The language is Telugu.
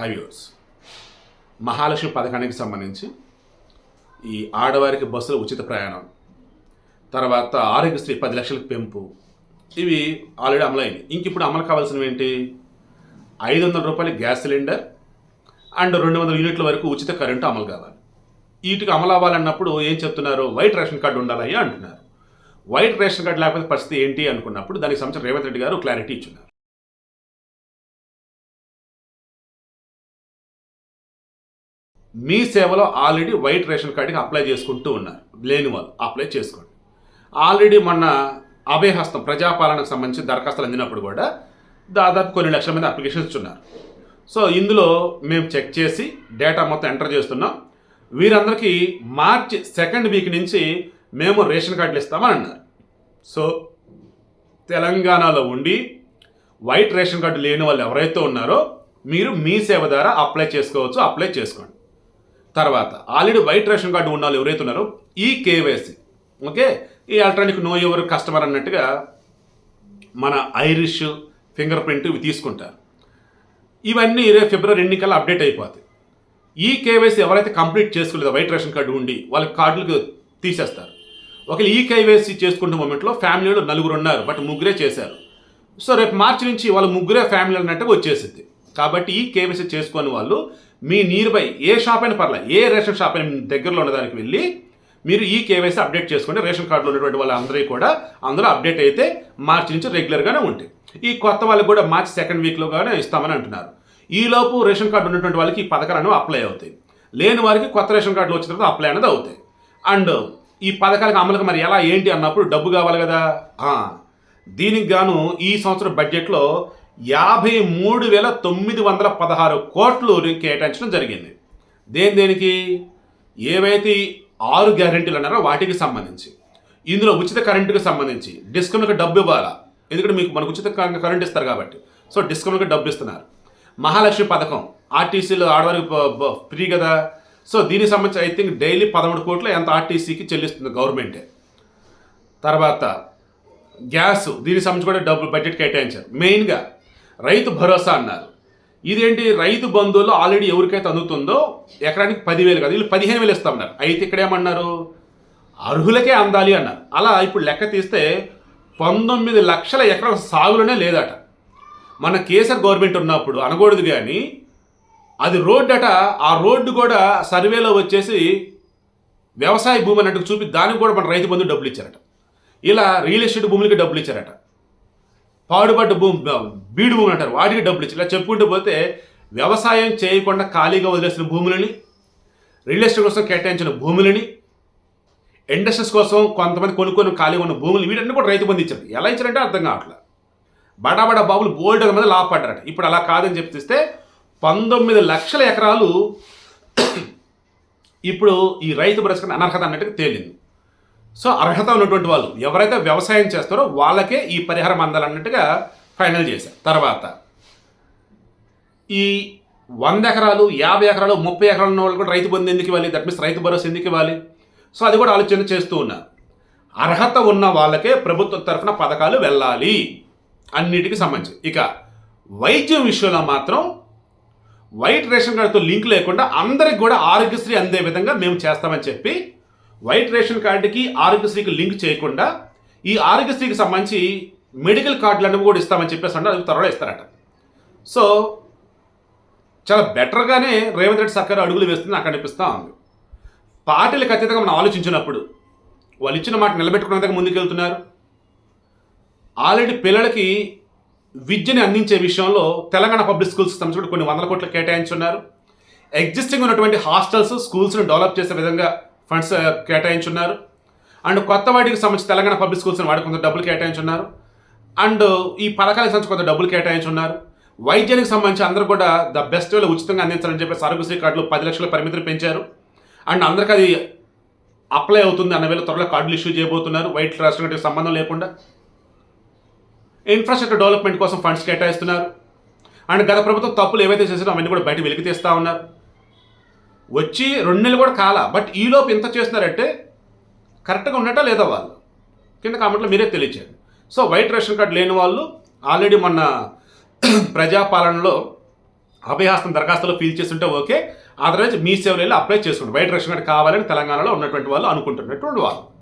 హైవేస్ మహాలక్ష్మి పథకానికి సంబంధించి ఈ ఆడవారికి బస్సులు ఉచిత ప్రయాణం తర్వాత ఆరోగ్యశ్రీ పది లక్షలకు పెంపు ఇవి ఆల్రెడీ అమలైనవి ఇంక ఇప్పుడు అమలు కావాల్సినవి ఏంటి? ఐదు వందల రూపాయల గ్యాస్ సిలిండర్ అండ్ రెండు వందల యూనిట్ల వరకు ఉచిత కరెంటు అమలు కావాలి. వీటికి అమలు అవ్వాలన్నప్పుడు ఏం చెప్తున్నారు? వైట్ రేషన్ కార్డు ఉండాలయ్యా అంటున్నారు. వైట్ రేషన్ కార్డు లేకపోతే పరిస్థితి ఏంటి అనుకున్నప్పుడు దానికి సంబంధించిన రేవంత్ రెడ్డి గారు క్లారిటీ ఇచ్చున్నారు. మీ సేవలో ఆల్రెడీ వైట్ రేషన్ కార్డుకి అప్లై చేసుకుంటూ ఉన్నారు. లేని వాళ్ళు అప్లై చేసుకోండి. ఆల్రెడీ మొన్న అభయహస్తం ప్రజాపాలనకు సంబంధించి దరఖాస్తులు అందినప్పుడు కూడా దాదాపు కొన్ని లక్షల మంది అప్లికేషన్స్ ఉన్నారు సో ఇందులో మేము చెక్ చేసి డేటా మొత్తం ఎంటర్ చేస్తున్నాం. వీరందరికీ మార్చి సెకండ్ వీక్ నుంచి మేము రేషన్ కార్డులు ఇస్తామని అన్నారు. సో తెలంగాణలో ఉండి వైట్ రేషన్ కార్డు లేని వాళ్ళు ఎవరైతే ఉన్నారో మీరు మీ సేవ ద్వారా అప్లై చేసుకోవచ్చు అప్లై చేసుకోండి. తర్వాత ఆల్రెడీ వైట్ రేషన్ కార్డు ఉన్న వాళ్ళు ఎవరైతే ఉన్నారో ఈ కేవైసీ ఓకే? ఈ ఎలక్ట్రానిక్ నో ఎవరు కస్టమర్ అన్నట్టుగా మన ఐరిష్ ఫింగర్ ప్రింట్ ఇవి తీసుకుంటారు. ఇవన్నీ రేపు ఫిబ్రవరి ఎన్నికల్లో అప్డేట్ అయిపోతాయి. ఈ కేవైసీ ఎవరైతే కంప్లీట్ చేసుకోలేదో వైట్ రేషన్ కార్డు ఉండి వాళ్ళ కార్డులకు తీసేస్తారు. ఒకవేళ ఈ కేవైసీ చేసుకుంటున్న మూమెంట్లో ఫ్యామిలీలో నలుగురు ఉన్నారు బట్ ముగ్గురే చేశారు. సో రేపు మార్చి నుంచి వాళ్ళ ముగ్గురే ఫ్యామిలీ అన్నట్టుగా వచ్చేసింది కాబట్టి ఈ కేవైసీ చేసుకొని వాళ్ళు మీ నియర్ బై ఏ షాప్ అయినా పర్లేదు ఏ రేషన్ షాప్ అయినా మీ దగ్గరలో ఉన్నదానికి వెళ్ళి మీరు ఈ కేవైసీ అప్డేట్ చేసుకుంటే రేషన్ కార్డులో ఉన్నటువంటి వాళ్ళందరికీ కూడా అందరూ అప్డేట్ అయితే మార్చి నుంచి రెగ్యులర్గానే ఉంటాయి. ఈ కొత్త వాళ్ళకి కూడా మార్చి సెకండ్ వీక్లోగానే ఇస్తామని అంటున్నారు. ఈలోపు రేషన్ కార్డు ఉన్నటువంటి వాళ్ళకి ఈ పథకాలు అనేవి అప్లై అవుతాయి. లేని వారికి కొత్త రేషన్ కార్డులు వచ్చిన తర్వాత అప్లై అనేది అవుతాయి. అండ్ ఈ పథకాలకు అమలుకి మరి ఎలా ఏంటి అన్నప్పుడు డబ్బు కావాలి కదా? దీనికి గాను ఈ సంవత్సరం బడ్జెట్లో యాభై మూడు వేల తొమ్మిది వందల పదహారు కోట్లు కేటాయించడం జరిగింది. దేని దేనికి? ఏవైతే ఆరు గ్యారెంటీలు అన్నారో వాటికి సంబంధించి. ఇందులో ఉచిత కరెంటుకి సంబంధించి డిస్కమ్లకు డబ్బు ఇవ్వాలా? ఎందుకంటే మీకు మనకు ఉచిత కరెంట్ ఇస్తారు కాబట్టి. సో డిస్కమ్లకు డబ్బు ఇస్తున్నారు. మహాలక్ష్మి పథకం ఆర్టీసీలో ఆడవారికి ఫ్రీ కదా. సో దీనికి సంబంధించి ఐ థింక్ డైలీ పదమూడు కోట్లు ఎంత ఆర్టీసీకి చెల్లిస్తుంది గవర్నమెంటే. తర్వాత గ్యాస్ దీనికి సంబంధించి కూడా డబ్బులు బడ్జెట్ కేటాయించారు. మెయిన్గా రైతు భరోసా అన్నారు. ఇదేంటి? రైతు బంధువులు ఆల్రెడీ ఎవరికైతే అందుతుందో ఎకరానికి పదివేలు కాదు వీళ్ళు పదిహేను వేలు ఇస్తామన్నారు అయితే ఇక్కడ ఏమన్నారు? అర్హులకే అందాలి అన్నారు. అలా ఇప్పుడు లెక్క తీస్తే పంతొమ్మిది లక్షల ఎకరాల సాగులోనే లేదట. మన కేసర్ గవర్నమెంట్ ఉన్నప్పుడు అనకూడదు కానీ అది రోడ్డు అట ఆ రోడ్డు కూడా సర్వేలో వచ్చేసి వ్యవసాయ భూమి అన్నట్టు చూపి దానికి కూడా మన రైతు బంధు డబ్బులు ఇచ్చారట. ఇలా రియల్ ఎస్టేట్ భూములకి డబ్బులు ఇచ్చారట. పాడుబడ్డ భూమి బీడు భూములు అంటారు. వాటికి డబ్బులు ఇచ్చి ఇలా చెప్పుకుంటూ పోతే వ్యవసాయం చేయకుండా ఖాళీగా వదిలేసిన భూములని రియల్ ఎస్టేట్ కోసం కేటాయించిన భూములని ఇండస్ట్రీస్ కోసం కొంతమంది కొనుక్కొని ఖాళీగా ఉన్న భూములు వీటన్నీ కూడా రైతు బంధు ఇచ్చారు. ఎలా ఇచ్చారంటే అర్థం కావట్లేదు బడాబడా బాబులు బోల్డ్ మీద లాభపడ్డారట. ఇప్పుడు అలా కాదని చెప్తిస్తే పంతొమ్మిది లక్షల ఎకరాలు ఇప్పుడు ఈ రైతు బ్రతకని అనర్హత అన్నట్టుగా తేలింది. సో అర్హత ఉన్నటువంటి వాళ్ళు ఎవరైతే వ్యవసాయం చేస్తారో వాళ్ళకే ఈ పరిహారం అందాలన్నట్టుగా ఫైనల్ చేశారు తర్వాత ఈ వంద ఎకరాలు యాభై ఎకరాలు ముప్పై ఎకరాలు ఉన్న వాళ్ళు కూడా రైతు బంధు ఎందుకు ఇవ్వాలి? దట్ మీన్స్ రైతు భరోసా ఎందుకు ఇవ్వాలి? సో అది కూడా ఆలోచన చేస్తూ ఉన్నారు అర్హత ఉన్న వాళ్ళకే ప్రభుత్వం తరఫున పథకాలు వెళ్ళాలి. అన్నిటికీ సంబంధించి. ఇక వైద్యం విషయంలో మాత్రం వైట్ రేషన్ కార్డుతో లింక్ లేకుండా అందరికి కూడా ఆరోగ్యశ్రీ అందే విధంగా మేము చేస్తామని చెప్పి వైట్ రేషన్ కార్డుకి ఆరోగ్యశ్రీకి లింక్ చేయకుండా ఈ ఆరోగ్యశ్రీకి సంబంధించి మెడికల్ కార్డులు అనేవి కూడా ఇస్తామని చెప్పేసి అంటే అది త్వరలో ఇస్తారట. సో చాలా బెటర్గానే రేవంత్ రెడ్డి సర్కార్ అడుగులు వేస్తుంది నాకు అనిపిస్తూ ఉంది. పార్టీలకు అతీతంగా మనం ఆలోచించినప్పుడు వాళ్ళు ఇచ్చిన మాట నిలబెట్టుకునేందుకు ముందుకెళ్తున్నారు ఆల్రెడీ పిల్లలకి విద్యని అందించే విషయంలో తెలంగాణ పబ్లిక్ స్కూల్స్ సంబంధించి కూడా కొన్ని వందల కోట్లు కేటాయించున్నారు. ఎగ్జిస్టింగ్ ఉన్నటువంటి హాస్టల్స్ స్కూల్స్ని డెవలప్ చేసే విధంగా ఫండ్స్ కేటాయించున్నారు. అండ్ కొత్త వాటికి సంబంధించి తెలంగాణ పబ్లిక్ స్కూల్స్ని వాడి కొంత డబ్బులు కేటాయించున్నారు. అండ్ ఈ పథకానికి సంబంధించి కొంత డబ్బులు కేటాయించున్నారు. వైద్యానికి సంబంధించి అందరూ కూడా ద బెస్ట్ వేలో ఉచితంగా అందించాలని చెప్పేసి ఆరోగ్యశ్రీ కార్డులు పది లక్షల పరిమితిని పెంచారు. అండ్ అందరికీ అది అప్లై అవుతుంది అన్న వేళ త్వరలో కార్డులు ఇష్యూ చేయబోతున్నారు. వైట్ రాష్ట్రం సంబంధం లేకుండా. ఇన్ఫ్రాస్ట్రక్చర్ డెవలప్మెంట్ కోసం ఫండ్స్ కేటాయిస్తున్నారు. అండ్ గత ప్రభుత్వం తప్పులు ఏవైతే చేసినా అవన్నీ కూడా బయట వెలికి తీస్తూ ఉన్నారు. వచ్చి రెండు నెలలు కూడా కాల బట్ ఈలోపు ఇంత చేస్తున్నారంటే కరెక్ట్గా ఉన్నట్టా లేదా వాళ్ళు? కింద కామెంట్లో మీరే తెలియచేయండి. సో వైట్ రేషన్ కార్డు లేని వాళ్ళు ఆల్రెడీ మొన్న ప్రజాపాలనలో అభయహస్తం దరఖాస్తులో ఫీల్ చేస్తుంటే ఓకే అదర్వైజ్ మీ సేవలు వెళ్ళి అప్లై చేసుకోండి వైట్ రేషన్ కార్డు కావాలని తెలంగాణలో ఉన్నటువంటి వాళ్ళు అనుకుంటున్నటువంటి వాళ్ళు.